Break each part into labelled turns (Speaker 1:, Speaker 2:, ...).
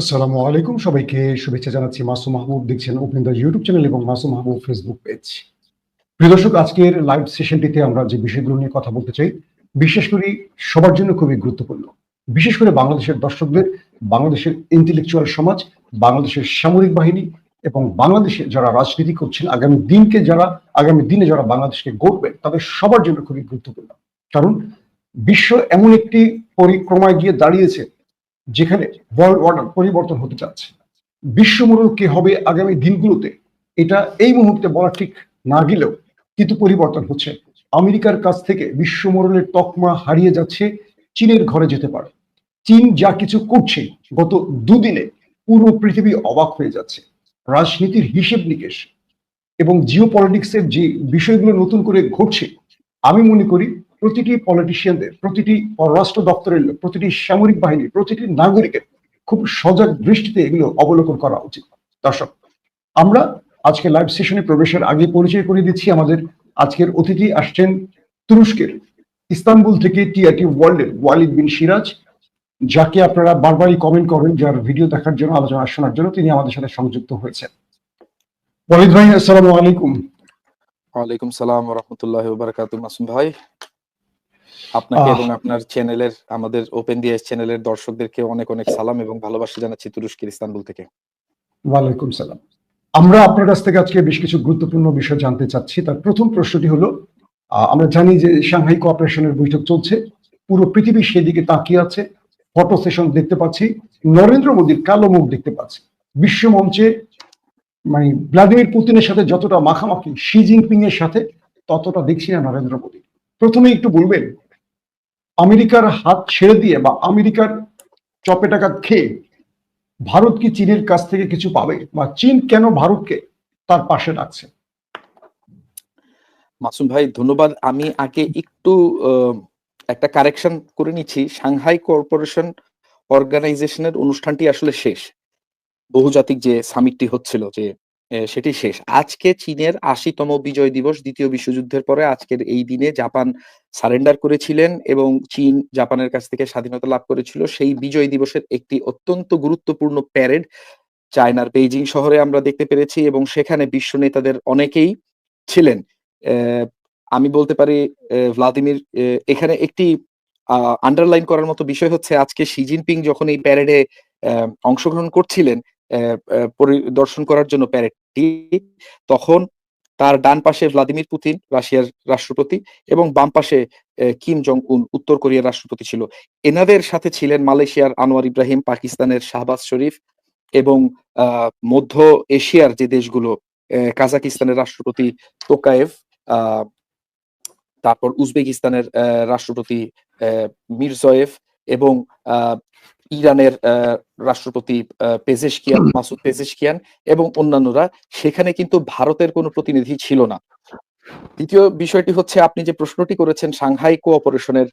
Speaker 1: আসসালামু আলাইকুম। সবাইকে শুভেচ্ছা জানাচ্ছি মাসুম মাহবুব দেখছেন দ্য ইউটিউব চ্যানেল এবং মাসুম মাহবুব ফেসবুক পেজ প্রিয় দর্শক, আজকের লাইভ সেশনটিতে আমরা যে বিষয়গুলো নিয়ে কথা বলতে চাই, বিশেষ করে সবার জন্য খুবই গুরুত্বপূর্ণ। বিশেষ করে বাংলাদেশের দর্শকদের, বাংলাদেশের ইন্টেলেকচুয়াল সমাজ, বাংলাদেশের সামরিক বাহিনী এবং বাংলাদেশে যারা রাজনীতি করছেন, আগামী দিনকে যারা, আগামী দিনে যারা বাংলাদেশকে গড়বেন তাদের সবার জন্য খুবই গুরুত্বপূর্ণ। কারণ বিশ্ব এমন একটি পরিক্রমায় গিয়ে দাঁড়িয়েছে যেখানে ওয়ার্ল্ড অর্ডার পরিবর্তন হতে যাচ্ছে। বিশ্বমরণ কে হবে আগামী দিনগুলোতে, এটা এই মুহূর্তে বলা ঠিক না গেলেও কিন্তু পরিবর্তন হচ্ছে। আমেরিকার কাছ থেকে বিশ্বমরণের তকমা হারিয়ে যাচ্ছে, চীনের ঘরে যেতে পারে। চীন যা কিছু করছে, গত দুদিনে পুরো পৃথিবী অবাক হয়ে যাচ্ছে। রাজনীতির হিসেব নিকেশ এবং জিও যে বিষয়গুলো নতুন করে ঘটছে, আমি মনে করি প্রতিটি পলিটিশিয়ানদের প্রতিটি পররাষ্ট্র দপ্তরের, প্রতিটি সামরিক বাহিনী, প্রতিটি নাগরিকের খুব সজাগ দৃষ্টিতে এগুলো অবলোকন করা উচিত। দর্শক, আমরা আজকে লাইভ সেশনে প্রবেশের আগে পরিচয় করে দিচ্ছি আমাদের আজকের অতিথি আসছেন তুরস্কের ইস্তানবুল থেকে টিআরটি ওয়ার্ল্ডের ওয়ালিদ বিন সিরাজ, যাকে আপনারা বারবারই কমেন্ট করেন যার ভিডিও দেখার জন্য, আলোচনা শোনার জন্য তিনি আমাদের সাথে সংযুক্ত হয়েছেন। ওয়ালিদ ভাই, আসসালামু আলাইকুম।
Speaker 2: ওয়ালাইকুম সালাম রহমতুল্লাহ বারাকাতু মাসুম ভাই আপনাকে এবং আপনার চ্যানেলের আমাদের ওপেন ডিএস চ্যানেলের দর্শকদেরকে অনেক অনেক সালাম এবং ভালোবাসা জানাচ্ছি তুরস্কের ইস্তানবুল থেকে।
Speaker 1: ওয়ালাইকুম সালাম। আমরা আপনার কাছ থেকে আজকে বেশ কিছু গুরুত্বপূর্ণ বিষয় জানতে চাচ্ছি। তার প্রথম প্রশ্নটি হলো আমরা জানি যে সাংহাই কোঅপারেশনের বৈঠক চলছে। পুরো পৃথিবী সেদিকে তাকিয়ে আছে। ফটো সেশন দেখতে পাচ্ছি। নরেন্দ্র মোদীর কালো মুখ দেখতে পাচ্ছি। বিশ্ব মঞ্চে মানে ভ্লাদিমির পুতিনের সাথে যতটা মাখামাখি শি জিনপিং এর সাথে ততটা দেখছি না নরেন্দ্র মোদী। প্রথমে একটু বলবেন আমেরিকার হাত ছেড়ে দিয়ে বা আমেরিকার চপে টাকা খেয়ে ভারত কি চীনের কাছ থেকে কিছু পাবে? বা চীন কেন ভারতকে তার পাশে রাখছে?
Speaker 2: মাসুম ভাই, ধন্যবাদ। আমি আগে একটু একটা কারেকশন করে নিচ্ছি। সাংহাই কর্পোরেশন অর্গানাইজেশনের অনুষ্ঠানটি আসলে শেষ। বহুজাতিক যে সামিটটি হচ্ছিল যে সেটি শেষ। আজকে চীনের আশিতম বিজয় দিবস দ্বিতীয় বিশ্বযুদ্ধের পরে আজকের এই দিনে জাপান সারেন্ডার করেছিলেন এবং চীন জাপানের কাছ থেকে স্বাধীনতা লাভ করেছিল। সেই বিজয় দিবসের একটি অত্যন্ত গুরুত্বপূর্ণ প্যারেড চায়নার বেইজিং শহরে আমরা দেখতে পেরেছি এবং সেখানে বিশ্ব নেতাদের অনেকেই ছিলেন। আমি বলতে পারি ভ্লাদিমির এখানে একটি আন্ডারলাইন করার মতো বিষয় হচ্ছে আজকে শি জিনপিং যখন এই প্যারেডে অংশগ্রহণ করছিলেন পরিদর্শন করার জন্য প্যারেডটি, তখন তার ডান পাশে ভ্লাদিমির পুতিন, রাশিয়ার রাষ্ট্রপতি, এবং বাম পাশে কিম জং উন উত্তর কোরিয়ার রাষ্ট্রপতি ছিল। এনাদের সাথে ছিলেন মালয়েশিয়ার আনোয়ার ইব্রাহিম, পাকিস্তানের শাহবাজ শরীফ এবং মধ্য এশিয়ার যে দেশগুলো কাজাকিস্তানের রাষ্ট্রপতি তোকায়েভ তারপর উজবেকিস্তানের রাষ্ট্রপতি মিরজয়েভ এবং ইরানের আহ, রাষ্ট্রপতি পেজেশকিয়ান মাসুদ পেজেশকিয়ান এবং অন্যান্যরা সেখানে কিন্তু ভারতের কোনো প্রতিনিধি ছিল না। দ্বিতীয় বিষয়টি হচ্ছে আপনি যে প্রশ্নটি করেছেন সাংহাই কোঅপারেশনের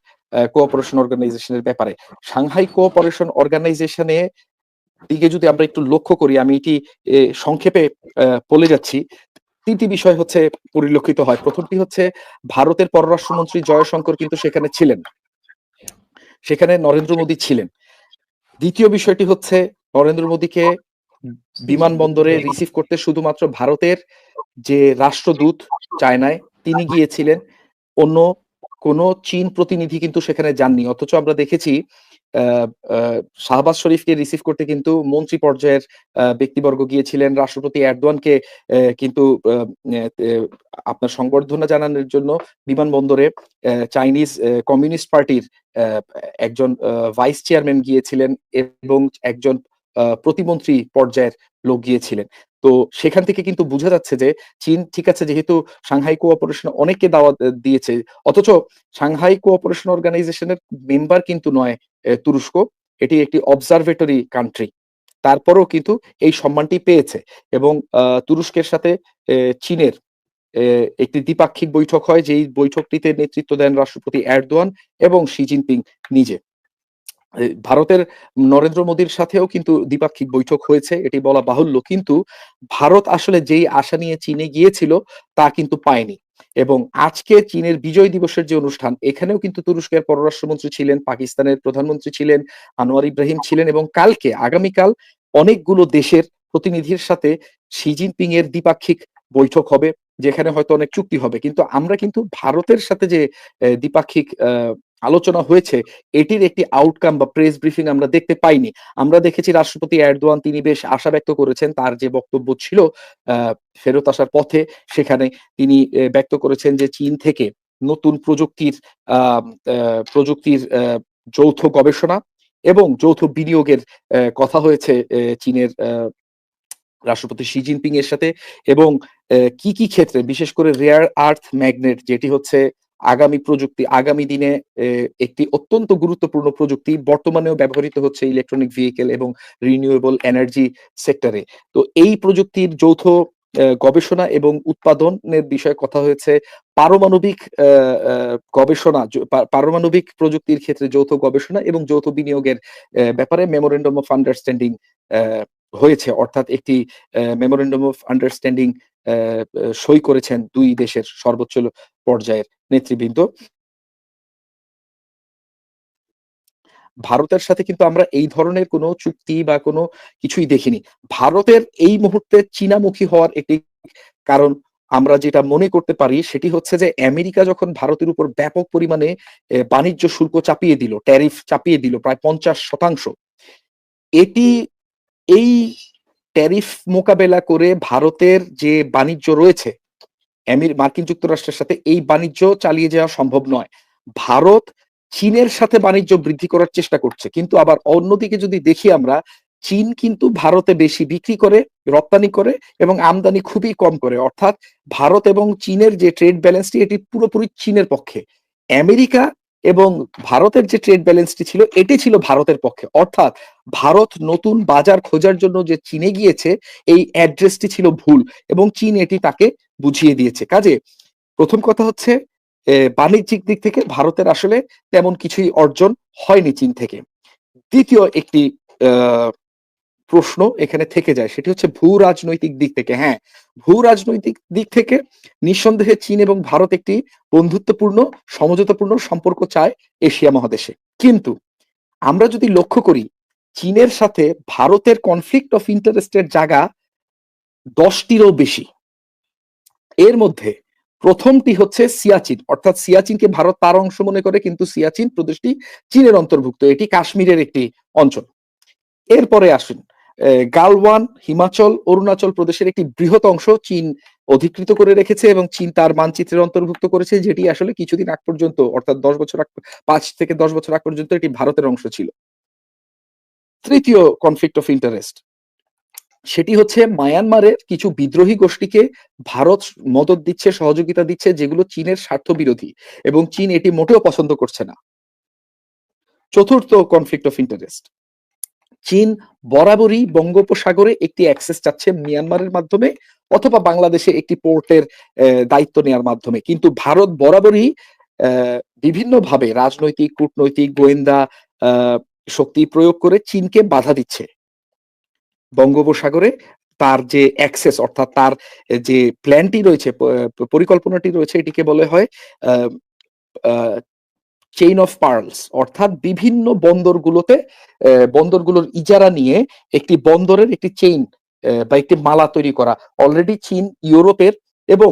Speaker 2: কোঅপারেশন অর্গানাইজেশনের ব্যাপারে সাংহাই কোঅপারেশন অর্গানাইজেশনে দিকে যদি আমরা একটু লক্ষ্য করি আমি এটি এ, সংক্ষেপে আহ, বলে যাচ্ছি। তিনটি বিষয় হচ্ছে পরিলক্ষিত হয়। প্রথমটি হচ্ছে ভারতের পররাষ্ট্রমন্ত্রী জয়শঙ্কর কিন্তু সেখানে ছিলেন। সেখানে নরেন্দ্র মোদী ছিলেন। দ্বিতীয় বিষয়টি হচ্ছে নরেন্দ্র মোদীকে বিমানবন্দরে রিসিভ করতে শুধুমাত্র ভারতের যে রাষ্ট্রদূত চায়নায় তিনি গিয়েছিলেন। অন্য কোন চীন প্রতিনিধি কিন্তু সেখানে যাননি। অথচ আমরা দেখেছি শাহবাজ শরীফকে রিসিভ করতে কিন্তু মন্ত্রী পর্যায়ের ব্যক্তিবর্গ গিয়েছিলেন। রাষ্ট্রপতি এরদোয়ানকে কিন্তু আপনার সংবর্ধনা জানানোর জন্য বিমানবন্দরে চাইনিজ কমিউনিস্ট পার্টির একজন ভাইস চেয়ারম্যান গিয়েছিলেন এবং একজন প্রতিমন্ত্রী পর্যায়ের লোক গিয়েছিলেন। তো সেখান থেকে কিন্তু বোঝা যাচ্ছে যে চীন ঠিক আছে যেহেতু সাংহাই কোঅপারেশন অনেককে দাওয়াত দিয়েছে, অথচ সাংহাই কোঅপারেশন অর্গানাইজেশনের মেম্বার কিন্তু নয় তুরস্ক। এটি একটি অবজারভেটরি কান্ট্রি তারপরেও কিন্তু এই সম্মানটি পেয়েছে এবং তুরস্কের সাথে চীনের একটি দ্বিপাক্ষিক বৈঠক হয়, যেই বৈঠকটিতে নেতৃত্ব দেন রাষ্ট্রপতি এরদোয়ান এবং শি জিনপিং নিজে। ভারতের নরেন্দ্র মোদীর সাথেও কিন্তু দ্বিপাক্ষিক বৈঠক হয়েছে, এটি বলা বাহুল্য। কিন্তু ভারত আসলে যেই আশা নিয়ে চীনে গিয়েছিল, তা কিন্তু পায়নি। এবং আজকে চীনের বিজয় দিবসের যে অনুষ্ঠান, এখানেও কিন্তু তুরস্কের পররাষ্ট্রমন্ত্রী ছিলেন, পাকিস্তানের প্রধানমন্ত্রী ছিলেন, আনোয়ার ইব্রাহিম ছিলেন এবং কালকে, আগামীকাল অনেকগুলো দেশের প্রতিনিধির সাথে শি জিনপিং এর দ্বিপাক্ষিক বৈঠক হবে, যেখানে হয়তো অনেক চুক্তি হবে। কিন্তু আমরা কিন্তু ভারতের সাথে যে দ্বিপাক্ষিক আলোচনা হয়েছে, এটির একটি আউটকাম বা প্রেস ব্রিফিং আমরা দেখতে পাইনি। আমরা দেখেছি রাষ্ট্রপতি এরদোয়ান তিনি বেশ আশা ব্যক্ত করেছেন, তার যে বক্তব্য ছিল ফেরত আসার পথে সেখানে তিনি ব্যক্ত করেছেন যে চীন থেকে নতুন প্রযুক্তির প্রযুক্তির যৌথ গবেষণা এবং যৌথ বিনিয়োগের কথা হয়েছে চীনের রাষ্ট্রপতি শি জিনপিং এর সাথে এবং কি কি ক্ষেত্রে, বিশেষ করে রেয়ার আর্থ ম্যাগনেট যেটি হচ্ছে আগামী প্রযুক্তি, আগামী দিনে একটি অত্যন্ত গুরুত্বপূর্ণ প্রযুক্তি বর্তমানেও ব্যবহৃত হচ্ছে ইলেকট্রনিক ভেহিকেল এবং রিনিউয়েবল এনার্জি সেক্টরে তো এই প্রযুক্তির যৌথ গবেষণা এবং উৎপাদনের বিষয়ে কথা হয়েছে পারমাণবিক গবেষণা পারমাণবিক প্রযুক্তির ক্ষেত্রে যৌথ গবেষণা এবং যৌথ বিনিয়োগের ব্যাপারে মেমোরেন্ডাম অফ আন্ডারস্ট্যান্ডিং হয়েছে। অর্থাৎ একটি মেমোরেন্ডাম অফ আন্ডারস্ট্যান্ডিং সই করেছেন দুই দেশের সর্বোচ্চ পর্যায়ের নেতৃবৃন্দ। ভারতের সাথে কিন্তু আমরা এই ধরনের কোনো চুক্তি বা কোনো কিছুই দেখিনি। ভারতের এই মুহূর্তে চীনামুখী হওয়ার একটি কারণ আমরা যেটা মনে করতে পারি সেটি হচ্ছে যে আমেরিকা যখন ভারতের উপর ব্যাপক পরিমাণে বাণিজ্য শুল্ক চাপিয়ে দিল, ট্যারিফ চাপিয়ে দিল, প্রায় পঞ্চাশ শতাংশ। এটি এই ট্যারিফ মোকাবেলা করে ভারতের যে বাণিজ্য রয়েছে মার্কিন যুক্তরাষ্ট্রের সাথে এই বাণিজ্য চালিয়ে যাওয়া সম্ভব নয়। ভারত চীনের সাথে বাণিজ্য বৃদ্ধি করার চেষ্টা করছে, কিন্তু আবার অন্যদিকে যদি দেখি আমরা, চীন কিন্তু ভারতে বেশি বিক্রি করে, রপ্তানি করে এবং আমদানি খুবই কম করে। অর্থাৎ ভারত এবং চীনের যে ট্রেড ব্যালেন্সটি এটি পুরোপুরি চীনের পক্ষে। আমেরিকা এবং ভারতের যে ট্রেড ব্যালেন্সটি ছিল এটি ছিল ভারতের পক্ষে। অর্থাৎ ভারত নতুন বাজার খোঁজার জন্য যে চীনে গিয়েছে এই অ্যাড্রেসটি ছিল ভুল এবং চীন এটি তাকে বুঝিয়ে দিয়েছে। কাজে প্রথম কথা হচ্ছে বাণিজ্যিক দিক থেকে ভারতের আসলে তেমন কিছুই অর্জন হয়নি চীন থেকে। দ্বিতীয় একটি আহ, প্রশ্ন এখানে থেকে যায়। সেটি হচ্ছে ভূ রাজনৈতিক দিক থেকে। হ্যাঁ ভূ রাজনৈতিক দিক থেকে নিঃসন্দেহে চীন এবং ভারত একটি বন্ধুত্বপূর্ণ, সমঝোতাপূর্ণ সম্পর্ক চায় এশিয়া মহাদেশে। কিন্তু আমরা যদি লক্ষ্য করি, চীনের সাথে ভারতের কনফ্লিক্ট অফ ইন্টারেস্টের জায়গা দশটিরও বেশি। এর মধ্যে প্রথমটি হচ্ছে সিয়াচিন। অর্থাৎ সিয়াচিনকে ভারত তার অংশ মনে করে, কিন্তু সিয়াচিন প্রদেশটি চীনের অন্তর্ভুক্ত। এটি কাশ্মীরের একটি অঞ্চল। এরপরে আসুন। গালওয়ান হিমাচল অরুণাচল প্রদেশের একটি বৃহৎ অংশ চীন অধিকৃত করে রেখেছে এবং চীন তার মানচিত্রের অন্তর্ভুক্ত করেছে, যেটি আসলে কিছুদিন আগ পর্যন্ত, অর্থাৎ দশ বছর আগ, পাঁচ থেকে দশ বছর আগ পর্যন্ত এটি ভারতের অংশ ছিল। তৃতীয় কনফ্লিক্ট অফ ইন্টারেস্ট সেটি হচ্ছে মায়ানমারের কিছু বিদ্রোহী গোষ্ঠীকে ভারত মদত দিচ্ছে, সহযোগিতা দিচ্ছে, যেগুলো চীনের স্বার্থ বিরোধী এবং চীন এটি মোটেও পছন্দ করছে না। চতুর্থ কনফ্লিক্ট অফ ইন্টারেস্ট চীন বরাবরই বঙ্গোপসাগরে একটি অ্যাক্সেস চাচ্ছে মিয়ানমারের মাধ্যমে অথবা বাংলাদেশে একটি পোর্টের দায়িত্ব নেওয়ার মাধ্যমে। কিন্তু ভারত বরাবরই বিভিন্নভাবে রাজনৈতিক, কূটনৈতিক, গোয়েন্দা শক্তি প্রয়োগ করে চীনকে বাধা দিচ্ছে। বঙ্গোপসাগরে তার যে অ্যাক্সেস অর্থাৎ তার যে প্ল্যানটি রয়েছে পরিকল্পনাটি রয়েছে, এটিকে বলে হয় চেইন অফ পার্লস অর্থাৎ বিভিন্ন বন্দরগুলোতে বন্দরগুলোর ইজারা নিয়ে একটি বন্দরের একটি চেইন বা একটি মালা তৈরি করা। অলরেডি চীন ইউরোপের এবং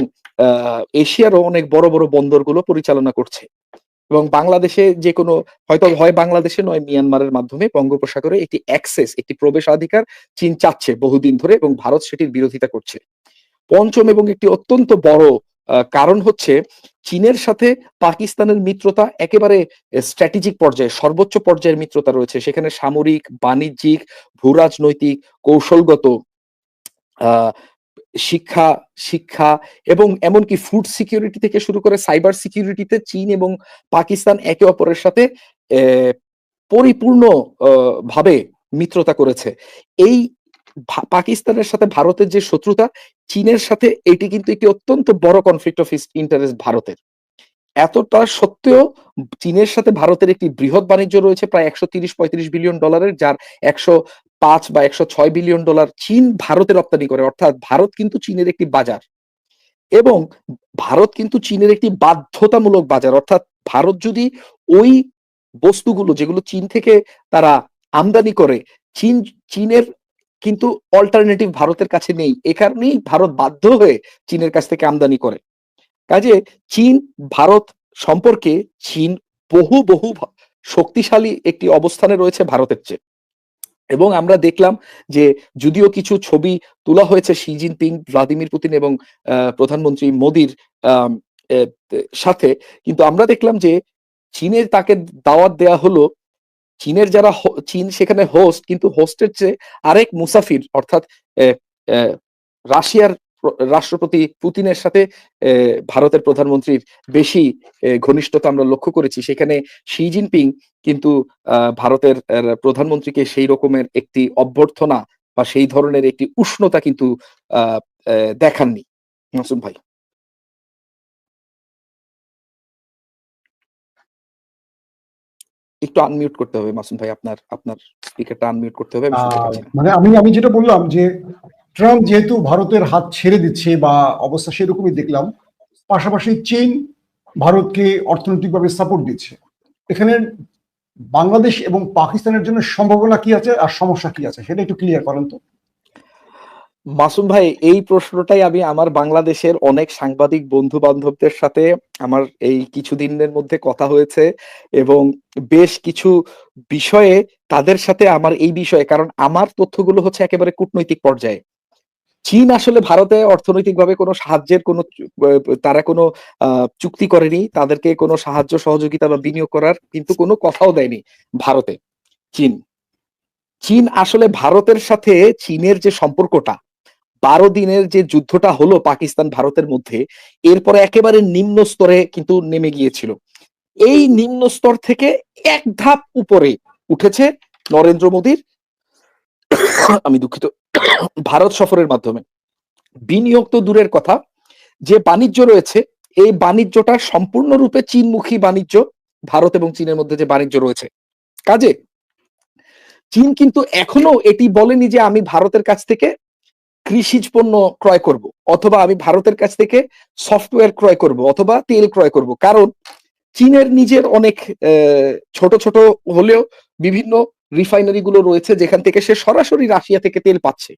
Speaker 2: এশিয়ারও অনেক বড় বড় বন্দরগুলো পরিচালনা করছে। এবং বাংলাদেশে যে কোনো, হয়তো হয় বাংলাদেশে নয়, মিয়ানমারের মাধ্যমে বঙ্গোপসাগরে একটি অ্যাক্সেস একটি প্রবেশাধিকার চীন চাচ্ছে বহুদিন ধরে এবং ভারত সেটির বিরোধিতা করছে। পঞ্চম এবং একটি অত্যন্ত বড় কারণ হচ্ছে চীনের সাথে পাকিস্তানের মিত্রতা একেবারে স্ট্র্যাটেজিক পর্যায়ে, সর্বোচ্চ পর্যায়ের মিত্রতা রয়েছে। সেখানে সামরিক, বাণিজ্যিক, ভূরাজনৈতিক, কৌশলগত শিক্ষা শিক্ষা এবং এমনকি ফুড সিকিউরিটি থেকে শুরু করে সাইবার সিকিউরিটিতে চীন এবং পাকিস্তান একে অপরের সাথে পরিপূর্ণ ভাবে মিত্রতা করেছে। এই পাকিস্তানের সাথে ভারতের যে শত্রুতা, চীনের সাথে এটি কিন্তু একটি অত্যন্ত বড় কনফ্লিক্ট অফ ইন্টারেস্ট ভারতের। এতটা সত্ত্বেও চীনের সাথে ভারতের একটি বৃহৎ বাণিজ্য রয়েছে, প্রায় একশো তিরিশ পঁয়ত্রিশ বিলিয়ন ডলারের, যার একশো পাঁচ বা একশো ছয় বিলিয়ন ডলার চীন ভারতে রপ্তানি করে। অর্থাৎ ভারত কিন্তু চীনের একটি বাজার। এবং ভারত কিন্তু চীনের একটি বাধ্যতামূলক বাজার। অর্থাৎ ভারত যদি ওই বস্তুগুলো, যেগুলো চীন থেকে তারা আমদানি করে, চীন, চীনের কিন্তু অল্টারনেটিভ ভারতের কাছে নেই। এ কারণেই ভারত বাধ্য হয়ে চীনের কাছ থেকে আমদানি করে। কাজে চীন, ভারত সম্পর্কে চীন বহু বহু শক্তিশালী একটি অবস্থানে রয়েছে ভারতের চেয়ে। এবং আমরা দেখলাম যে যদিও কিছু ছবি তোলা হয়েছে শি জিনপিং, ভ্লাদিমির পুতিন এবং প্রধানমন্ত্রী মোদির সাথে, কিন্তু আমরা দেখলাম যে চীনের তাকে দাওয়াত দেয়া হলো চীনের যারা চীন সেখানে হোস্ট কিন্তু হোস্টের চেয়ে আরেক মুসাফির, অর্থাৎ রাশিয়ার রাষ্ট্রপতি পুতিনের সাথে ভারতের প্রধানমন্ত্রীর বেশি ঘনিষ্ঠতা আমরা লক্ষ্য করেছি। সেখানে শি জিনপিং কিন্তু ভারতের প্রধানমন্ত্রীকে সেই রকমের একটি অভ্যর্থনা বা সেই ধরনের একটি উষ্ণতা কিন্তু দেখাননি। ভাই। একটু আনমিউট করতে হবে মাসুম ভাই আপনার আপনার স্পিকারটা আনমিউট করতে হবে
Speaker 1: মানে আমি আমি যেটা বললাম যে ট্রাম্প যেহেতু ভারতের হাত ছেড়ে দিচ্ছে বা অবস্থা সেরকমই দেখলাম পাশাপাশি চীন ভারতকে অর্থনৈতিকভাবে সাপোর্ট দিচ্ছে। এখানে বাংলাদেশ এবং পাকিস্তানের জন্য সম্ভাবনা কি আছে আর সমস্যা কি আছে? সেটা একটু ক্লিয়ার করেন তো।
Speaker 2: মাসুম ভাই, এই প্রশ্নটাই আমি আমার বাংলাদেশের অনেক সাংবাদিক বন্ধু বান্ধবদের সাথে আমার এই কিছুদিনের মধ্যে কথা হয়েছে এবং বেশ কিছু বিষয়ে তাদের সাথে আমার এই বিষয়ে, কারণ আমার তথ্যগুলো হচ্ছে একেবারে কূটনৈতিক পর্যায়ে। চীন আসলে ভারতে অর্থনৈতিকভাবে কোনো সাহায্যের কোনো তারা কোনো চুক্তি করেনি, তাদেরকে কোনো সাহায্য, সহযোগিতা বা বিনিয়োগ করার কিন্তু কোনো কথাও দেয়নি ভারতে, চীন। চীন আসলে ভারতের সাথে চীনের যে সম্পর্কটা বারো দিনের যে যুদ্ধটা হলো পাকিস্তান ভারতের মধ্যে, এরপরে একেবারে নিম্ন স্তরে কিন্তু নেমে গিয়েছিল। এই নিম্ন স্তর থেকে এক ধাপ উপরে উঠেছে নরেন্দ্র মোদীর। আমি দুঃখিত, ভারত সফরের মাধ্যমে। বিনিয়োগ তো দূরের কথা, যে বাণিজ্য রয়েছে, এই বাণিজ্যটা সম্পূর্ণরূপে চীনমুখী বাণিজ্য, ভারত এবং চীনের মধ্যে যে বাণিজ্য রয়েছে। কাজে, চীন কিন্তু এখনও এটি বলেনি যে আমি ভারতের কাছ থেকে কৃষিজ পণ্য ক্রয় করব, অথবা আমি ভারতের কাছ থেকে সফটওয়্যার ক্রয় করব, অথবা তেল ক্রয় করব। কারণ চীনের নিজের অনেক ছোট ছোট হলেও বিভিন্ন রিফাইনারি গুলো রয়েছে যেখান থেকে সে সরাসরি রাশিয়া থেকে তেল পাচ্ছে।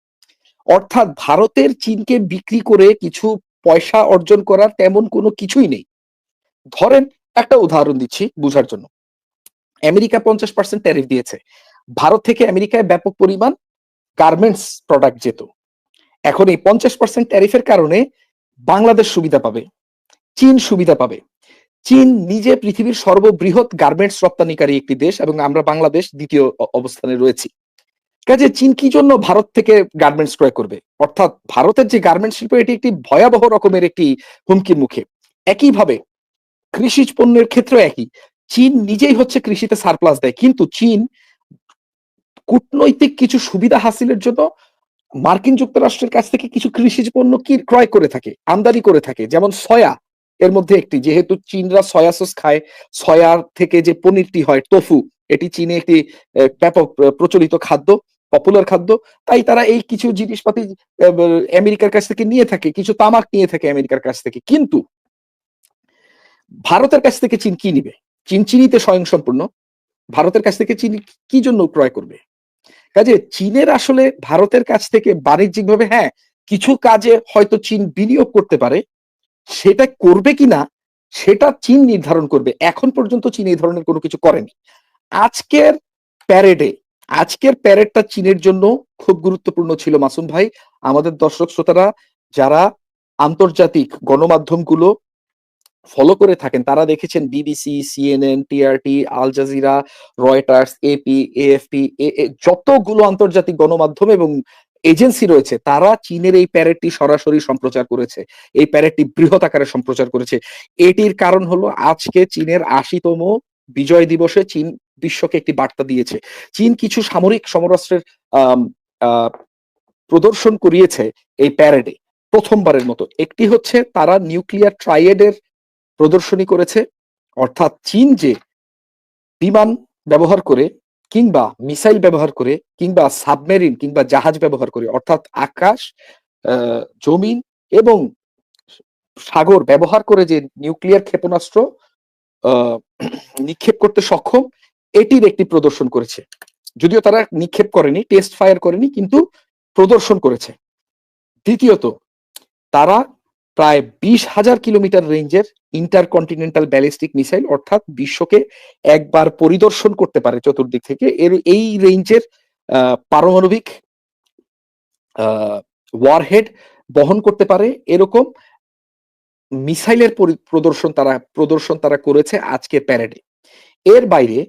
Speaker 2: অর্থাৎ ভারতের চীনকে বিক্রি করে কিছু পয়সা অর্জন করার তেমন কোনো কিছুই নেই। ধরেন একটা উদাহরণ দিচ্ছি বুঝার জন্য। আমেরিকা পঞ্চাশ পার্সেন্ট ট্যারিফ দিয়েছে। ভারত থেকে আমেরিকায় ব্যাপক পরিমাণ গার্মেন্টস প্রোডাক্ট যেত। এখন এই পঞ্চাশ পার্সেন্ট ট্যারিফের কারণে বাংলাদেশ সুবিধা পাবে, চীন সুবিধা পাবে। চীন নিজে পৃথিবীর সর্ববৃহৎ গার্মেন্টস রপ্তানিকারী একটি দেশ এবং আমরা বাংলাদেশ দ্বিতীয় অবস্থানে রয়েছি। কাজে চীন কি জন্য ভারত থেকে গার্মেন্টস ক্রয় করবে? অর্থাৎ ভারতের যে গার্মেন্টস শিল্প, এটি একটি ভয়াবহ রকমের একটি হুমকির মুখে। একইভাবে কৃষিজ পণ্যের ক্ষেত্রে একই। চীন নিজেই হচ্ছে কৃষিতে সারপ্লাস দেয়, কিন্তু চীন কূটনৈতিক কিছু সুবিধা হাসিলের জন্য মার্কিন যুক্তরাষ্ট্রের কাছ থেকে কিছু কৃষিজ পণ্য কি ক্রয় করে থাকে, আমদানি করে থাকে? যেমন সয়া, এর মধ্যে একটি, যেহেতু চীনরা সয়া সস খায় সয়ার থেকে যে পনিরটি হয়, টফু, এটি চীনে একটি ব্যাপক প্রচলিত খাদ্য পপুলার খাদ্য, তাই তারা এই কিছু জিনিসপাতি আমেরিকার কাছ থেকে নিয়ে থাকে, কিছু তামাক নিয়ে থাকে আমেরিকার কাছ থেকে। কিন্তু ভারতের কাছ থেকে চীন কি নিবে? চীন চিনিতে স্বয়ংসম্পূর্ণ। ভারতের কাছ থেকে চীন কি জন্য ক্রয় করবে? কাজে চীনের আসলে ভারতের কাছ থেকে বাণিজ্যিকভাবে হ্যাঁ কিছু কাজে হয়তো চীন বিনিয়োগ করতে পারে, সেটা করবে কিনা, সেটা চীন নির্ধারণ করবে। এখন পর্যন্ত চীন এই ধরনের কোনো কিছু করেনি। আজকের প্যারেডে আজকের প্যারেডটা চীনের জন্য খুব গুরুত্বপূর্ণ ছিল, মাসুম ভাই। আমাদের দর্শক শ্রোতারা, যারা আন্তর্জাতিক গণমাধ্যমগুলো ফলো করে থাকেন। তারা দেখেছেন BBC CNN TRT Al Jazeera Reuters AP AFP যতগুলো আন্তর্জাতিক গণমাধ্যম এবং এজেন্সি রয়েছে, তারা চীনের এই প্যারেডটি সরাসরি সম্প্রচার করেছে। এই প্যারেডটি বৃহৎ আকারে সম্প্রচার করেছে। এটির কারণ হলো, আজকে চীনের আশিতম বিজয় দিবসে চীন বিশ্বকে একটি বার্তা দিয়েছে। চীন কিছু সামরিক সমরাস্ত্রের প্রদর্শন করিয়েছে এই প্যারেডে প্রথমবারের মতো। একটি হচ্ছে, তারা নিউক্লিয়ার ট্রাইয়েডের প্রদর্শনী করেছে, অর্থাৎ চীন যে বিমান ব্যবহার করে কিংবা মিসাইল ব্যবহার করে কিংবা সাবমেরিন কিংবা জাহাজ ব্যবহার করে, অর্থাৎ আকাশ জমিন এবং সাগর ব্যবহার করে যে নিউক্লিয়ার ক্ষেপণাস্ত্র নিক্ষেপ করতে সক্ষম, এটির একটি প্রদর্শন করেছে। যদিও তারা নিক্ষেপ করেনি, টেস্ট ফায়ার করেনি, কিন্তু প্রদর্শন করেছে। দ্বিতীয়ত, তারা প্রায় বিশ হাজার কিলোমিটার রেঞ্জের ইন্টারকন্টিনেন্টাল ব্যালিস্টিক মিসাইল অর্থাৎ বিশ্বকে একবার পরিদর্শন করতে পারে চতুর্দিক থেকে। এর এই রেঞ্জের পারমাণবিক ওয়ারহেড বহন করতে পারে। এরকম মিসাইলের প্রদর্শন তারা প্রদর্শন তারা করেছে আজকের প্যারেডে। এর বাইরে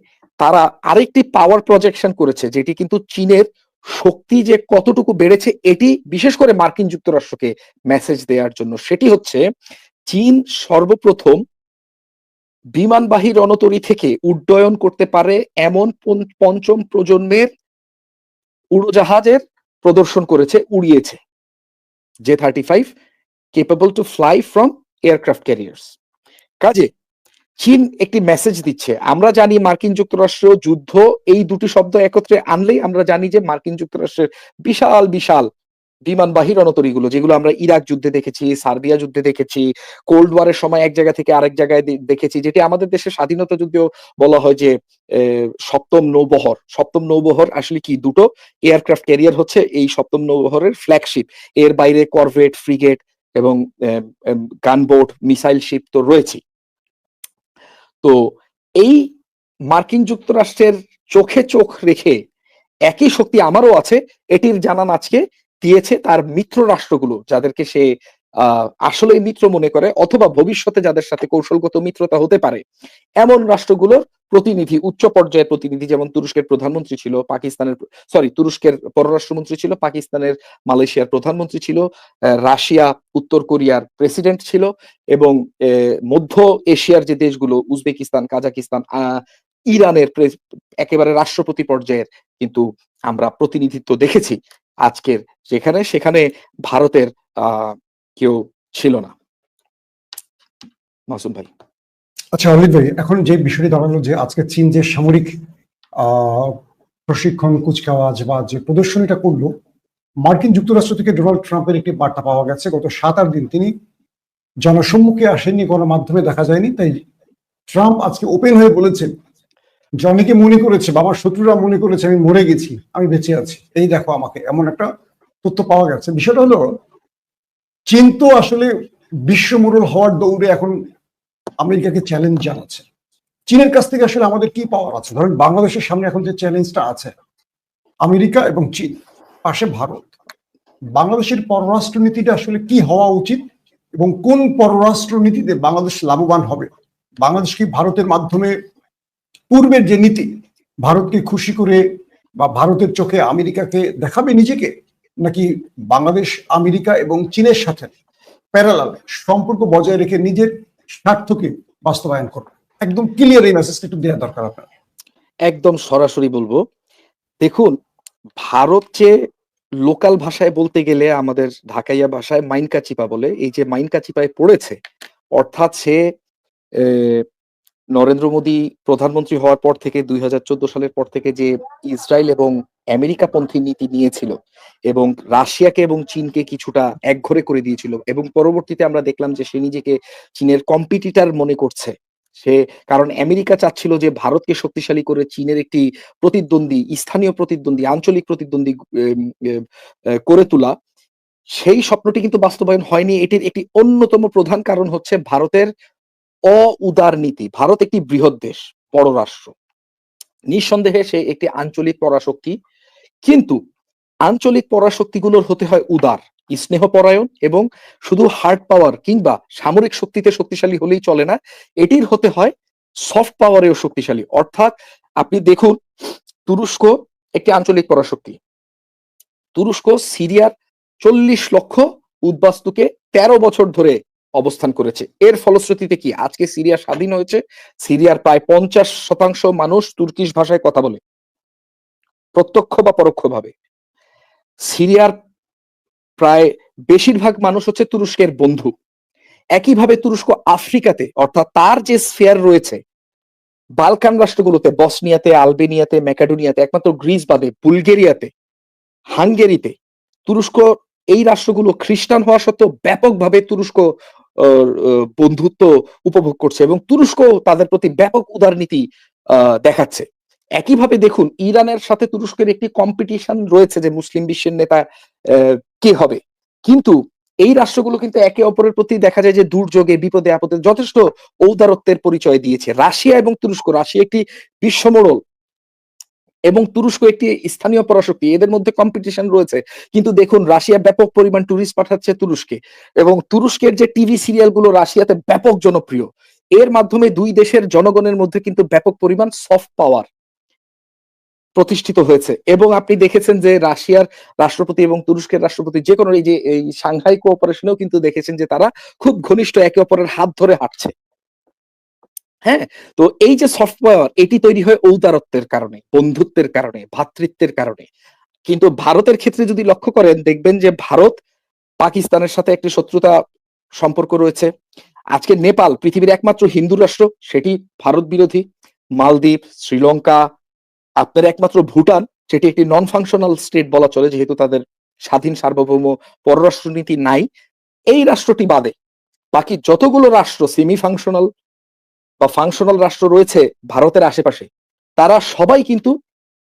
Speaker 2: তারা আরেকটি পাওয়ার প্রজেকশন করেছে, যেটি কিন্তু চীনের শক্তি যে কতটুকু বেড়েছে এটি বিশেষ করে মার্কিন যুক্তরাষ্ট্রকে মেসেজ দেওয়ার জন্য। সেটি হচ্ছে, চীন সর্বপ্রথম বিমানবাহী রণতরী থেকে উড্ডয়ন করতে পারে এমন পঞ্চ- পঞ্চম প্রজন্মের উড়োজাহাজের প্রদর্শন করেছে, উড়িয়েছে। J thirty five capable to fly from aircraft carriers কাজে চীন একটি মেসেজ দিচ্ছে। আমরা জানি মার্কিন যুক্তরাষ্ট্র যুদ্ধ, এই দুটি শব্দ একত্রে আনলেই আমরা জানি যে মার্কিন যুক্তরাষ্ট্রের বিশাল বিশাল বিমানবাহী রণতরীগুলো, যেগুলো আমরা ইরাক যুদ্ধে দেখেছি, সার্বিয়া যুদ্ধে দেখেছি কোল্ড ওয়ারের সময় এক জায়গা থেকে আরেক জায়গায় দেখেছি, যেটি আমাদের দেশের স্বাধীনতা যুদ্ধেও বলা হয় যে সপ্তম নৌবহর। সপ্তম নৌবহর আসলে কি? দুটো এয়ারক্রাফট ক্যারিয়ার হচ্ছে এই সপ্তম নৌবহরের ফ্ল্যাগশিপ এর বাইরে করভেট ফ্রিগেট এবং গানবোট মিসাইল শিপ তো রয়েছে। তো এই মার্কিন যুক্তরাষ্ট্রের চোখে চোখ রেখে একই শক্তি আমারও আছে, এটির জানান আজকে দিয়েছে তার মিত্র রাষ্ট্রগুলো, যাদেরকে সে আসলে মিত্র মনে করে, অথবা ভবিষ্যতে যাদের সাথে কৌশলগত মিত্রতা হতে পারে। এমন রাষ্ট্রগুলোর প্রতিনিধি, উচ্চ পর্যায়ের প্রতিনিধি যেমন তুরস্কের প্রধানমন্ত্রী ছিল, পাকিস্তানের সরি তুরস্কের পররাষ্ট্রমন্ত্রী ছিল, পাকিস্তানের, মালয়েশিয়ার প্রধানমন্ত্রী ছিল রাশিয়া, উত্তর কোরিয়ার প্রেসিডেন্ট ছিল এবং মধ্য এশিয়ার যে দেশগুলো, উজবেকিস্তান, কাজাকিস্তান ইরানের একেবারে রাষ্ট্রপতি পর্যায়ের কিন্তু আমরা প্রতিনিধিত্ব দেখেছি আজকের যেখানে, সেখানে ভারতের আহ কেউ ছিল না। মাসুম ভাই।
Speaker 1: আচ্ছা অমিত ভাই, এখন যে বিষয়টি দাঁড়াল যে আজকে চীন যে সামরিক প্রশিক্ষণ কুচকাওয়াজ বা যে প্রদর্শনীটা করল, মার্কিন যুক্তরাষ্ট্র থেকে ডোনাল্ড ট্রাম্পের একটি বার্তা পাওয়া গেছে, গত সাত, আট দিন তিনি জনসম্মুখে আসেননি, গণমাধ্যমে দেখা যায়নি, তাই ট্রাম্প আজকে ওপেন হয়ে বলেছেন, যে অনেকে মনে করেছে বাবার শত্রুরা মনে করেছে, আমি মরে গেছি, আমি বেঁচে আছি। এই দেখো আমাকে, এমন একটা তথ্য পাওয়া গেছে। বিষয়টা হলো, চীন তো আসলে বিশ্বমোড়ল হওয়ার দৌড়ে এখন আমেরিকাকে চ্যালেঞ্জ জানাচ্ছে। চীনের কাছ থেকে আসলে আমাদের কি পাওয়ার আছে? ধরেন বাংলাদেশের সামনে এখন যে চ্যালেঞ্জটা আছে, আমেরিকা এবং চীন, পাশে ভারত। বাংলাদেশের পররাষ্ট্র নীতিটা আসলে কি হওয়া উচিত এবং কোন পররাষ্ট্র নীতিতে বাংলাদেশ লাভবান হবে? বাংলাদেশ কি ভারতের মাধ্যমে পূর্বের যে নীতি, ভারতকে খুশি করে বা ভারতের চোখে আমেরিকাকে দেখাবে নিজেকে? নাকি বাংলাদেশ, আমেরিকা এবং চীনের সাথে প্যারালাল সম্পর্ক বজায় রেখে নিজের স্বার্থকে বাস্তবায়ন করবে। একদম ক্লিয়ার এই মেসেজটা একটু দেওয়া দরকার আপনার।
Speaker 2: একদম সরাসরি বলব, দেখুন, ভারত যে লোকাল ভাষায় বলতে গেলে আমাদের ঢাকাইয়া ভাষায় মাইনকা চিপা বলে, এই যে মাইনকা চিপায় পড়েছে, অর্থাৎ সে নরেন্দ্র মোদী প্রধানমন্ত্রী হওয়ার পর থেকে দুই হাজার চোদ্দ সালের পর থেকে যে ইসরায়েল এবং আমেরিকা পন্থী নীতি নিয়েছিল এবং রাশিয়াকে এবং চীনকে কিছুটা একঘরে করে দিয়েছিল এবং পরবর্তীতে আমরা দেখলাম যে সে নিজেকে চীনের কম্পিটিটার মনে করছে। সে, কারণ আমেরিকা চাচ্ছিল যে ভারতকে শক্তিশালী করে চীনের একটি প্রতিদ্বন্দ্বী, স্থানীয় প্রতিদ্বন্দ্বী, আঞ্চলিক প্রতিদ্বন্দ্বী করে তোলা। সেই স্বপ্নটি কিন্তু বাস্তবায়ন হয়নি। এটির একটি অন্যতম প্রধান কারণ হচ্ছে ভারতের অউদার নীতি ভারত একটি বৃহৎ দেশ, বড় রাষ্ট্র। নিঃসন্দেহে সে একটি আঞ্চলিক পরাশক্তি। কিন্তু আঞ্চলিক পরাশক্তিগুলোর হতে হয় উদার, স্নেহপরায়ণ এবং শুধু হার্ড পাওয়ার কিংবা সামরিক শক্তিতে শক্তিশালী হলেই চলে না, এটির হতে হয় সফট পাওয়ারেও শক্তিশালী। অর্থাৎ আপনি দেখুন, তুরস্ক একটি আঞ্চলিক পরাশক্তি। তুরস্ক সিরিয়ার চল্লিশ লক্ষ উদ্বাস্তুকে তেরো বছর ধরে অবস্থান করেছে। এর ফলশ্রুতিতে কি? আজকে সিরিয়া স্বাধীন হয়েছে। সিরিয়ার প্রায় পঞ্চাশ শতাংশ মানুষ তুর্কিশ ভাষায় কথা বলে। প্রত্যক্ষ বা পরোক্ষভাবে। সিরিয়ার প্রায় বেশিরভাগ মানুষ হচ্ছে তুরস্কের বন্ধু। একইভাবে তুরস্ক আফ্রিকাতে, অর্থাৎ তার যে স্ফেয়ার রয়েছে, বালকান রাষ্ট্রগুলোতে, বসনিয়াতে, আলবেনিয়াতে, ম্যাকাডোনিয়াতে, একমাত্র গ্রিস বাদে বুলগেরিয়াতে, হাঙ্গেরিতে, তুরস্ক এই রাষ্ট্রগুলো খ্রিস্টান হওয়া সত্ত্বেও ব্যাপকভাবে তুরস্ক বন্ধুত্ব উপভোগ করছে এবং তুরস্ক তাদের প্রতি ব্যাপক উদারনীতি দেখাচ্ছে। একইভাবে দেখুন, ইরানের সাথে তুরস্কের একটি কম্পিটিশন রয়েছে যে মুসলিম বিশ্বের নেতা কে হবে। কিন্তু এই রাষ্ট্রগুলো কিন্তু একে অপরের প্রতি দেখা যায় যে দুর্যোগে, বিপদে, আপদে যথেষ্ট ঔদারত্বের পরিচয় দিয়েছে। রাশিয়া এবং তুরস্ক, রাশিয়া একটি বিশ্বমোড়ল। এবং তুরস্ক একটি স্থানীয় পরাশক্তি, এদের মধ্যে কম্পিটিশন রয়েছে। কিন্তু দেখুন রাশিয়া ব্যাপক পরিমাণ টুরিস্ট পাঠাচ্ছে তুরস্কে এবং তুরস্কের যে টিভি সিরিয়ালগুলো রাশিয়াতে ব্যাপক জনপ্রিয়, এর মাধ্যমে দুই দেশের জনগণের মধ্যে কিন্তু ব্যাপক পরিমাণ সফট পাওয়ার প্রতিষ্ঠিত হয়েছে। এবং আপনি দেখেছেন যে রাশিয়ার রাষ্ট্রপতি এবং তুরস্কের রাষ্ট্রপতি যে কোনো এই যে, এই সাংহাই কোঅপারেশনেও কিন্তু দেখেছেন যে তারা খুব ঘনিষ্ঠ একে অপরের হাত ধরে হাঁটছে। হ্যাঁ? তো এই যে সফটওয়্যার এটি তৈরি হয় ঔদারত্বের কারণে, বন্ধুত্বের কারণে ভ্রাতৃত্বের কারণে। কিন্তু ভারতের ক্ষেত্রে যদি লক্ষ্য করেন, দেখবেন যে ভারত পাকিস্তানের সাথে একটি শত্রুতা সম্পর্ক রয়েছে। আজকে নেপাল পৃথিবীর একমাত্র হিন্দু রাষ্ট্র, সেটি ভারত বিরোধী। মালদ্বীপ, শ্রীলঙ্কা, আপনার একমাত্র ভুটান, সেটি একটি নন ফাংশনাল স্টেট বলা চলে, যেহেতু তাদের স্বাধীন সার্বভৌম পররাষ্ট্রনীতি নাই। এই রাষ্ট্রটি বাদে বাকি যতগুলো রাষ্ট্র সেমি ফাংশনাল বা ফাংশনাল রাষ্ট্র রয়েছে ভারতের আশেপাশে, তারা সবাই কিন্তু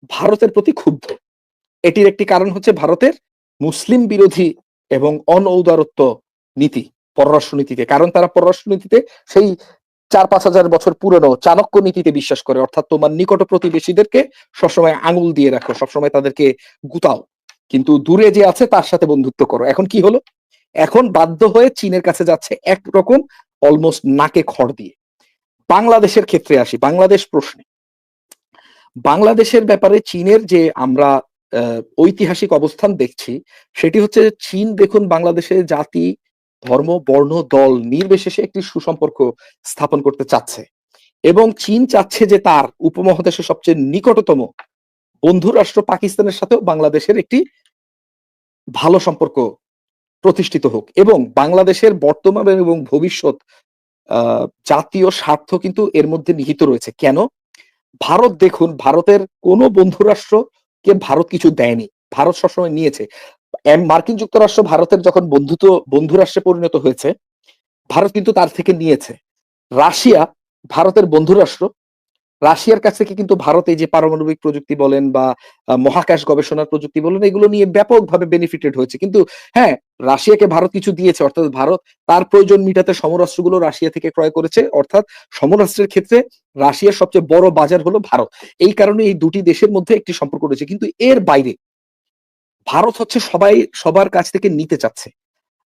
Speaker 2: ভারতের প্রতি ক্ষুব্ধ। এটির একটি কারণ হচ্ছে ভারতের মুসলিম বিরোধী এবং অনৌদারত্ব নীতি পররাষ্ট্রনীতিতে কারণ তারা পররাষ্ট্রনীতিতে সেই চার পাঁচ হাজার বছর পুরনো চাণক্য নীতিতে বিশ্বাস করে, অর্থাৎ তোমার নিকট প্রতিবেশীদেরকে সবসময় আঙুল দিয়ে রাখো, সবসময় তাদেরকে গুতাও। কিন্তু দূরে যে আছে তার সাথে বন্ধুত্ব করো। এখন কি হলো? এখন বাধ্য হয়ে চীনের কাছে যাচ্ছে একরকম অলমোস্ট নাকে খড় দিয়ে। বাংলাদেশের ক্ষেত্রে আসি, বাংলাদেশ প্রশ্নে। বাংলাদেশের ব্যাপারে চীনের যে আমরা ঐতিহাসিক অবস্থান দেখছি, সেটি হচ্ছে চীন দেখুন বাংলাদেশে জাতি, ধর্ম, বর্ণ, দল নির্বিশেষে একটি সুসম্পর্ক স্থাপন করতে চাচ্ছে। এবং চীন চাচ্ছে যে তার উপমহাদেশের সবচেয়ে নিকটতম বন্ধু রাষ্ট্র পাকিস্তানের সাথেও বাংলাদেশের একটি ভালো সম্পর্ক প্রতিষ্ঠিত হোক। এবং বাংলাদেশের বর্তমান এবং ভবিষ্যৎ জাতীয় স্বার্থ কিন্তু এর মধ্যে নিহিত রয়েছে। কেন? ভারত দেখুন, ভারতের কোন বন্ধুরাষ্ট্র কে ভারত কিছু দেয়নি। ভারত সবসময় নিয়েছে। মার্কিন যুক্তরাষ্ট্র ভারতের যখন বন্ধুত্ব, বন্ধুরাষ্ট্রে পরিণত হয়েছে, ভারত কিন্তু তার থেকে নিয়েছে। রাশিয়া ভারতের বন্ধু রাষ্ট্র রাশিয়ার কাছ থেকে কিন্তু ভারত এই যে পারমাণবিক প্রযুক্তি বলেন বা মহাকাশ গবেষণার প্রযুক্তি বলেন, এগুলো নিয়ে ব্যাপকভাবে বেনিফিটেড হয়েছে। কিন্তু হ্যাঁ রাশিয়াকে ভারত কিছু দিয়েছে, অর্থাৎ ভারত তার প্রয়োজন মিটাতে সমরাস্ত্রগুলো রাশিয়া থেকে ক্রয় করেছে, অর্থাৎ সমরাস্ত্রের ক্ষেত্রে রাশিয়ার সবচেয়ে বড় বাজার হলো ভারত। এই কারণে এই দুটি দেশের মধ্যে একটি সম্পর্ক রয়েছে। কিন্তু এর বাইরে ভারত হচ্ছে সবাই, সবার কাছ থেকে নিতে চাচ্ছে।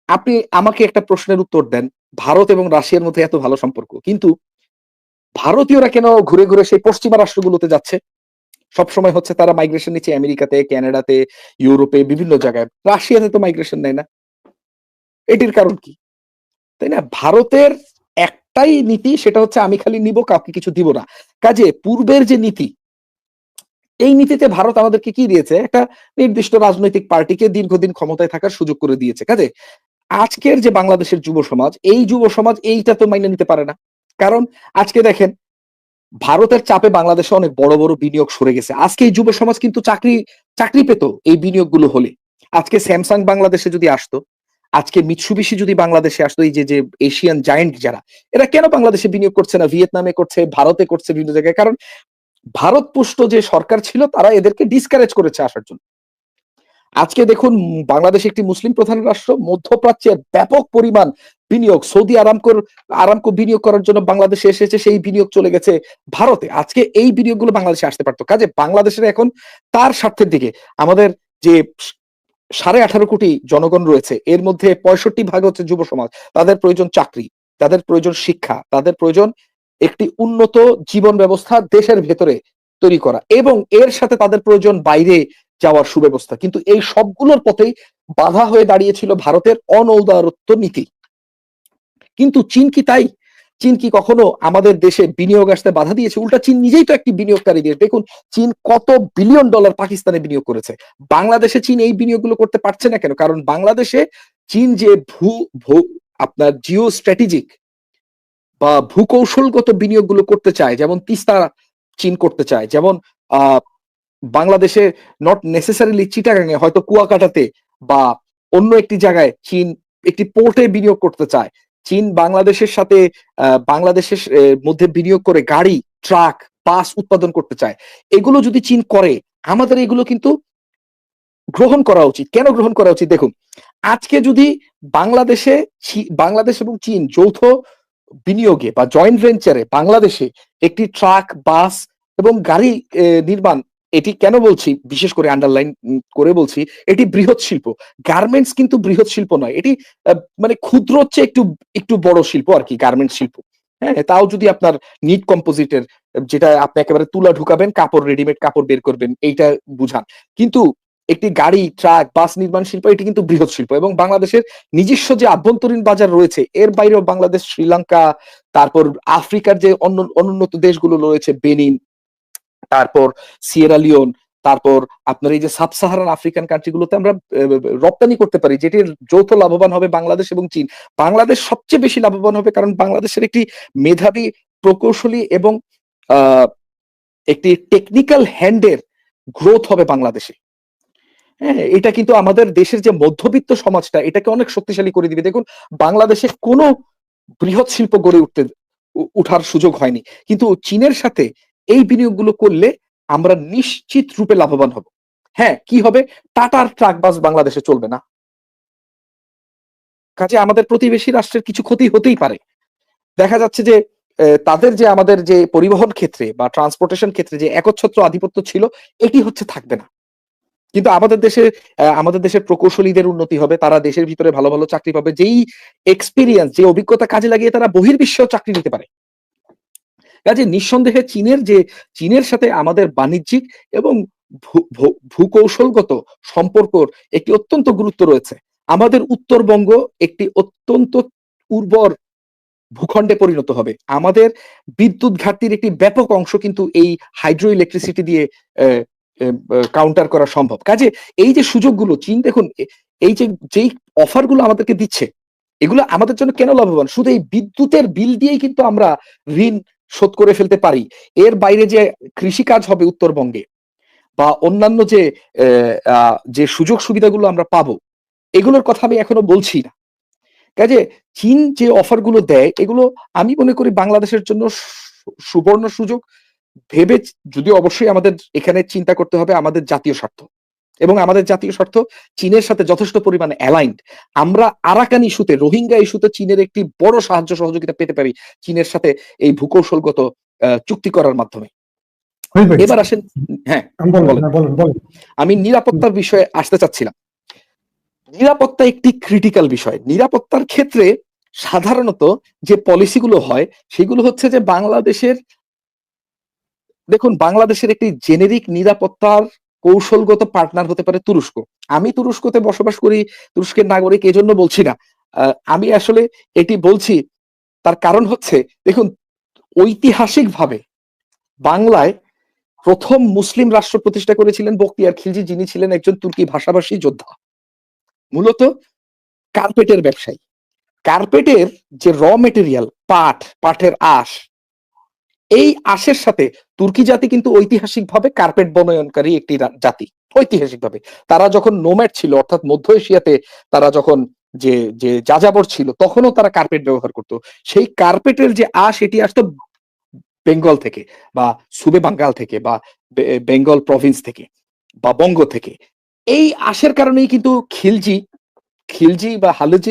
Speaker 2: আপনি আমাকে একটা প্রশ্নের উত্তর দেন। ভারত এবং রাশিয়ার মধ্যে এত ভালো সম্পর্ক। কিন্তু ভারতীয়রা কেন ঘুরে ঘুরে সেই পশ্চিমা রাষ্ট্রগুলোতে যাচ্ছে? সবসময় হচ্ছে তারা মাইগ্রেশন নিচ্ছে আমেরিকাতে কানাডাতে ইউরোপে, বিভিন্ন জায়গায়। রাশিয়াতে তো মাইগ্রেশন নেয় না। এটির কারণ কি? তাই না? ভারতের একটাই নীতি, সেটা হচ্ছে আমি খালি নিব, কাউকে কিছু দিব না। কাজে পূর্বের যে নীতি, এই নীতিতে ভারত আমাদেরকে কি দিয়েছে? একটা নির্দিষ্ট রাজনৈতিক পার্টিকে দীর্ঘদিন ক্ষমতায় থাকার সুযোগ করে দিয়েছে। কাজে আজকের যে বাংলাদেশের যুব সমাজ, এই যুব সমাজ এইটা তো মাইনে নিতে পারে না। কারণ আজকে দেখেন, ভারতের চাপে বাংলাদেশে অনেক বড় বড় বিনিয়োগ সরে গেছে। আজকে এই যুব সমাজ কিন্তু চাকরি চাকরি পেত এই বিনিয়োগগুলো হলে। আজকে স্যামসাং বাংলাদেশে যদি আসতো, আজকে মিৎসুবিশি যদি বাংলাদেশে আসতো, এই যে যে এশিয়ান জায়েন্ট যারা, এরা কেন বাংলাদেশে বিনিয়োগ করছে না? ভিয়েতনামে করছে, ভারতে করছে বিভিন্ন জায়গায়। কারণ ভারত পুষ্ট যে সরকার ছিল, তারা এদেরকে ডিসকারেজ করেছে আসার জন্য। আজকে দেখুন, বাংলাদেশ একটি মুসলিম প্রধান রাষ্ট্র, মধ্যপ্রাচ্যের ব্যাপক পরিমাণ বিনিয়োগ, সৌদি আরামকোর, আরামকো বিনিয়োগ করার জন্য বাংলাদেশে এসেছে, সেই বিনিয়োগ চলে গেছে ভারতে। আজকে এই বিনিয়োগগুলো বাংলাদেশে আসতে পারতো। কাজে বাংলাদেশের এখন তার স্বার্থের দিকে আমাদের যে সাড়ে আঠারো কোটি জনগণ রয়েছে, এর মধ্যে পঁয়ষট্টি ভাগ হচ্ছে যুব সমাজ। তাদের প্রয়োজন চাকরি, তাদের প্রয়োজন শিক্ষা, তাদের প্রয়োজন একটি উন্নত জীবন ব্যবস্থা দেশের ভেতরে তৈরি করা। এবং এর সাথে তাদের প্রয়োজন বাইরে যাওয়ার সুব্যবস্থা। কিন্তু এই সবগুলোর পথেই বাধা হয়ে দাঁড়িয়েছিল ভারতের অনৌদারত্ব নীতি। কিন্তু চীন কি তাই? চীন কি কখনো আমাদের দেশে বিনিয়োগ আসতে বাধা দিয়েছে? উল্টা চীন নিজেই তো একটি বিনিয়োগকারী দেশ। দেখুন, চীন কত বিলিয়ন ডলার পাকিস্তানে বিনিয়োগ করেছে। বাংলাদেশে চীন এই বিনিয়োগগুলো করতে পারছে না কেন? কারণ বাংলাদেশে চীন যে ভূ, ভূ- আপনার জিও স্ট্র্যাটেজিক বা ভূকৌশলগত বিনিয়োগগুলো করতে চায়, যেমন তিস্তা চীন করতে চায়, যেমন বাংলাদেশে নট নেসেসারিলি চিটাগাঙে, হয়তো কুয়াকাটাতে বা অন্য একটি জায়গায় চীন একটি পোর্টে বিনিয়োগ করতে চায়। চীন বাংলাদেশের সাথে বাংলাদেশের মধ্যে বিনিয়োগ করে গাড়ি, ট্রাক, বাস উৎপাদন করতে চায়। এগুলো যদি চীন করে, আমাদের এগুলো কিন্তু গ্রহণ করা উচিত। কেন গ্রহণ করা উচিত? দেখুন, আজকে যদি বাংলাদেশে বাংলাদেশ এবং চীন যৌথ বিনিয়োগে বা জয়েন্ট ভেঞ্চারে বাংলাদেশে একটি ট্রাক, বাস এবং গাড়ি নির্মাণ এটি কেন বলছি? বিশেষ করে আন্ডারলাইন করে বলছি, এটি বৃহৎ শিল্প। গার্মেন্টস কিন্তু বৃহৎ শিল্প নয়। এটি মানে ক্ষুদ্র হচ্ছে একটু একটু বড় শিল্প আর কি গার্মেন্টস শিল্প। হ্যাঁ তাও যদি আপনার নিট কম্পোজিটের যেটা আপনি একেবারে তুলা ঢুকাবেন, কাপড় রেডিমেড কাপড় বের করবেন, এইটা বুঝান। কিন্তু একটি গাড়ি ট্রাক বাস নির্মাণ শিল্প, এটি কিন্তু বৃহৎ শিল্প এবং বাংলাদেশের নিজস্ব যে আভ্যন্তরীণ বাজার রয়েছে, এর বাইরেও বাংলাদেশ, শ্রীলঙ্কা, তারপর আফ্রিকার যে অন্য অনুন্নত দেশগুলো রয়েছে, বেনিন তারপর সিয়েরা লিওন তারপর আপনার এই যে সাব সাহারান আফ্রিকান কান্ট্রিগুলোতে আমরা রপ্তানি করতে পারি, যেটির যৌথ লাভবান হবে বাংলাদেশ এবং চীন। বাংলাদেশ সবচেয়ে বেশি লাভবান হবে কারণ বাংলাদেশের একটি মেধাবী, প্রকৌশলী এবং একটি টেকনিক্যাল হ্যান্ডের গ্রোথ হবে বাংলাদেশে। হ্যাঁ এটা কিন্তু আমাদের দেশের যে মধ্যবিত্ত সমাজটা, এটাকে অনেক শক্তিশালী করে দিবে। দেখুন, বাংলাদেশে কোনো বৃহৎ শিল্প গড়ে উঠতে উঠার সুযোগ হয়নি। কিন্তু চীনের সাথে এই বিনিয়োগগুলো করলে আমরা নিশ্চিত রূপে লাভবান হব। হ্যাঁ কি হবে? টাটার ট্রাক বাস বাংলাদেশে চলবে না। কাজে আমাদের প্রতিবেশী রাষ্ট্রের কিছু ক্ষতি হতেই পারে। দেখা যাচ্ছে যে তাদের যে আমাদের যে পরিবহন ক্ষেত্রে বা ট্রান্সপোর্টেশন ক্ষেত্রে যে একচ্ছত্র আধিপত্য ছিল, এটি হচ্ছে থাকবে না। কিন্তু আমাদের দেশে আমাদের দেশের প্রকৌশলীদের উন্নতি হবে, তারা দেশের ভিতরে ভালো ভালো চাকরি পাবে, যেই এক্সপিরিয়েন্স যে অভিজ্ঞতা কাজে লাগিয়ে তারা বহির্বিশ্বেও চাকরি নিতে পারে। কাজে নিঃসন্দেহে চীনের যে, চীনের সাথে আমাদের বাণিজ্যিক এবং ভূকৌশলগত সম্পর্কর একটি অত্যন্ত গুরুত্ব রয়েছে। আমাদের উত্তরবঙ্গ একটি অত্যন্ত উর্বর ভূখণ্ডে পরিণত হবে। আমাদের বিদ্যুৎ ঘাটতির একটি ব্যাপক অংশ কিন্তু এই হাইড্রো ইলেকট্রিসিটি দিয়ে কাউন্টার করা সম্ভব। কাজে এই যে সুযোগগুলো, চীন দেখুন এই যে, যেই অফারগুলো আমাদেরকে দিচ্ছে, এগুলো আমাদের জন্য কেন লাভবান? শুধু এই বিদ্যুতের বিল দিয়েই কিন্তু আমরা ঋণ শোধ করে ফেলতে পারি। এর বাইরে যে কৃষিকাজ হবে উত্তরবঙ্গে বা অন্যান্য যে যে সুযোগ সুবিধাগুলো আমরা পাবো, এগুলোর কথা আমি এখনও বলছি না। কাজে চীন যে অফারগুলো দেয়, এগুলো আমি মনে করি বাংলাদেশের জন্য সুবর্ণ সুযোগ। ভেবে যদি অবশ্যই আমাদের এখানে চিন্তা করতে হবে আমাদের জাতীয় স্বার্থ। এবং আমাদের জাতীয় স্বার্থ চীনের সাথে যথেষ্ট পরিমাণে অ্যালাইন্ড আমরা আরাকান ইস্যুতে রোহিঙ্গা ইস্যুতে চীনের একটি বড় সাহায্য সহযোগিতা পেতে পারি চীনের সাথে এই ভূকৌশলগত চুক্তি করার মাধ্যমে। এবার আসেন হ্যাঁ।
Speaker 1: হ্যাঁ, বলেন
Speaker 2: আমি নিরাপত্তার বিষয়ে আসতে চাচ্ছিলাম। নিরাপত্তা একটি ক্রিটিক্যাল বিষয়। নিরাপত্তার ক্ষেত্রে সাধারণত যে পলিসিগুলো হয় সেগুলো হচ্ছে যে বাংলাদেশের দেখুন বাংলাদেশের একটি জেনেরিক নিরাপত্তার কৌশলগত পার্টনার হতে পারে তুরস্ক। আমি তুরস্কতে বসবাস করি, তুরস্কের নাগরিক এজন্য বলছি না। আমি আসলে এটি বলছি, তার কারণ হচ্ছে, দেখুন, ঐতিহাসিকভাবে বাংলায় প্রথম মুসলিম রাষ্ট্র প্রতিষ্ঠা করেছিলেন বক্তিয়ার খিলজি, যিনি ছিলেন একজন তুর্কি ভাষাভাষী যোদ্ধা। মূলত কার্পেটের ব্যবসায়ী। কার্পেটের যে র মেটেরিয়াল পাট, পাটের আঁশ এই আঁশের সাথে তুর্কি জাতি কিন্তু ঐতিহাসিকভাবে কার্পেট বনয়নকারী একটি জাতি, ঐতিহাসিকভাবে। তারা যখন নোম্যাট ছিল, অর্থাৎ মধ্য এশিয়াতে তারা যখন যে যে যাযাবর ছিল, তখনও তারা কার্পেট ব্যবহার করত। সেই কার্পেটের যে আঁশ, এটি আসতো বেঙ্গল থেকে বা সুবে বাঙ্গাল থেকে বা বেঙ্গল প্রভিন্স থেকে বা বঙ্গ থেকে। এই আশের কারণেই কিন্তু খিলজি খিলজি বা হালুজি